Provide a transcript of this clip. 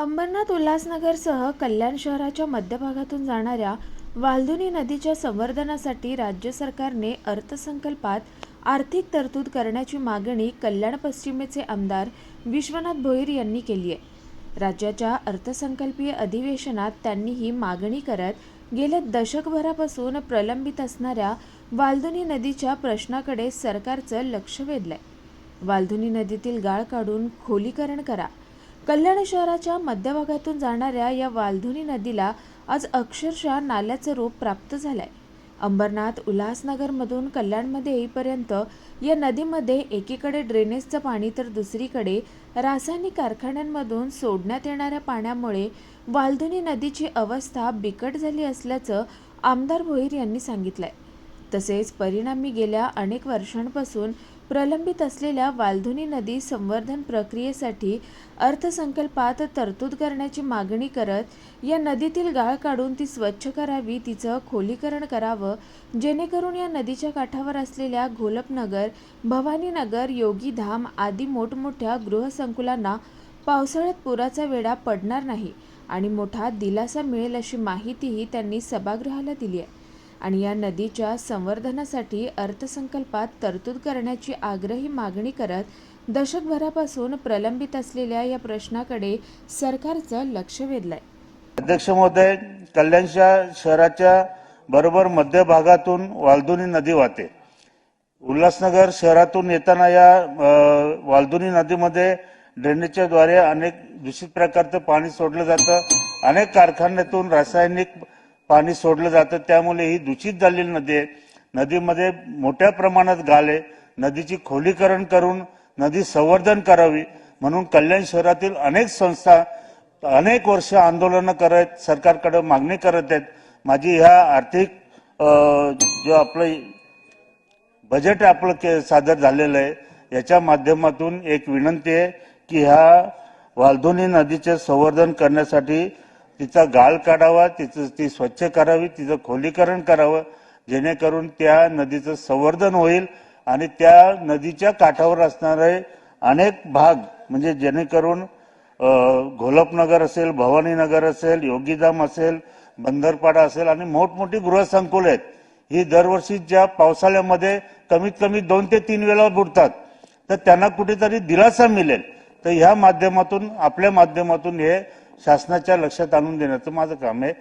अंबरनाथ उल्हासनगरसह कल्याण शहराच्या मध्यभागातून जाणाऱ्या वाल्दुनी नदीच्या संवर्धनासाठी राज्य सरकारने अर्थसंकल्पात आर्थिक तरतूद करण्याची मागणी कल्याण पश्चिमेचे आमदार विश्वनाथ भोईर यांनी केली आहे. राज्याच्या अर्थसंकल्पीय अधिवेशनात त्यांनी ही मागणी करत गेल्या दशकभरापासून प्रलंबित असणाऱ्या वाल्दुनी नदीच्या प्रश्नाकडे सरकारचं लक्ष वेधलंय. वाल्धुनी नदीतील गाळ काढून खोलीकरण करा. कल्याण शहराच्या मध्यभागातून जाणाऱ्या या वाल्धुनी नदीला आज अक्षरशः नाल्याचं रूप प्राप्त झालंय. अंबरनाथ उल्हासनगरमधून कल्याणमध्ये येईपर्यंत या नदीमध्ये एकीकडे ड्रेनेजचं पाणी तर दुसरीकडे रासायनिक कारखान्यांमधून सोडण्यात येणाऱ्या पाण्यामुळे वालधुनी नदीची अवस्था बिकट झाली असल्याचं आमदार भोईर यांनी सांगितलंय. तसेच परिणामी गेल्या अनेक वर्षांपासून प्रलंबित असलेल्या वाल्धुनी नदी संवर्धन प्रक्रियेसाठी अर्थसंकल्पात तरतूद करण्याची मागणी करत या नदीतील गाळ काढून ती स्वच्छ करावी तिचं खोलीकरण करावं जेणेकरून या नदीच्या काठावर असलेल्या घोलपनगर भवानीनगर योगीधाम आदी मोठमोठ्या गृहसंकुलांना पावसाळ्यात पुराचा वेढा पडणार नाही आणि मोठा दिलासा मिळेल अशी माहितीही त्यांनी सभागृहाला दिली आहे. आणि या नदीच्या संवर्धनासाठी अर्थसंकल्पात तरतूद करण्याची आग्रही मागणी करत दशकभरापासून प्रलंबित असलेल्या या प्रश्नाकडे सरकारचं लक्ष वेधलंय. अध्यक्ष महोदय कल्याणच्या शहराच्या बरोबर मध्य भागातून वाल्दुनी नदी वाहते. उल्हासनगर शहरातून येताना या अ, वाल्दुनी नदीमध्ये ड्रेनेजच्या द्वारे अनेक दूषित प्रकारचं पाणी सोडलं जातं. अनेक कारखान्यातून रासायनिक पाणी सोडलं जातं त्यामुळे ही दूषित झालेली नदी आहे. नदीमध्ये मोठ्या प्रमाणात गाले आहे. नदीची खोलीकरण करून नदी संवर्धन करावी म्हणून कल्याण शहरातील अनेक संस्था अनेक वर्ष आंदोलनं करत सरकारकडे मागणी करत आहेत. माझी ह्या आर्थिक जो आपलं बजेट आपलं के सादर झालेलं आहे याच्या माध्यमातून एक विनंती आहे की ह्या वालधोनी नदीचे संवर्धन करण्यासाठी तिचा गाळ काढावा तिचं ती स्वच्छ करावी तिचं खोलीकरण करावं जेणेकरून त्या नदीचं संवर्धन होईल आणि त्या नदीच्या काठावर असणारे अनेक भाग म्हणजे जेणेकरून घोलपनगर असेल भवानीनगर असेल योगीधाम असेल बंदरपाडा असेल आणि मोठमोठी गृहसंकुल आहेत. ही दरवर्षी ज्या पावसाळ्यामध्ये कमीत कमी दोन ते तीन वेळा बुडतात तर त्यांना कुठेतरी दिलासा मिळेल. तर ह्या माध्यमातून आपल्या माध्यमातून हे शासनाच्या लक्षात आणून देण्याचं माझं काम आहे.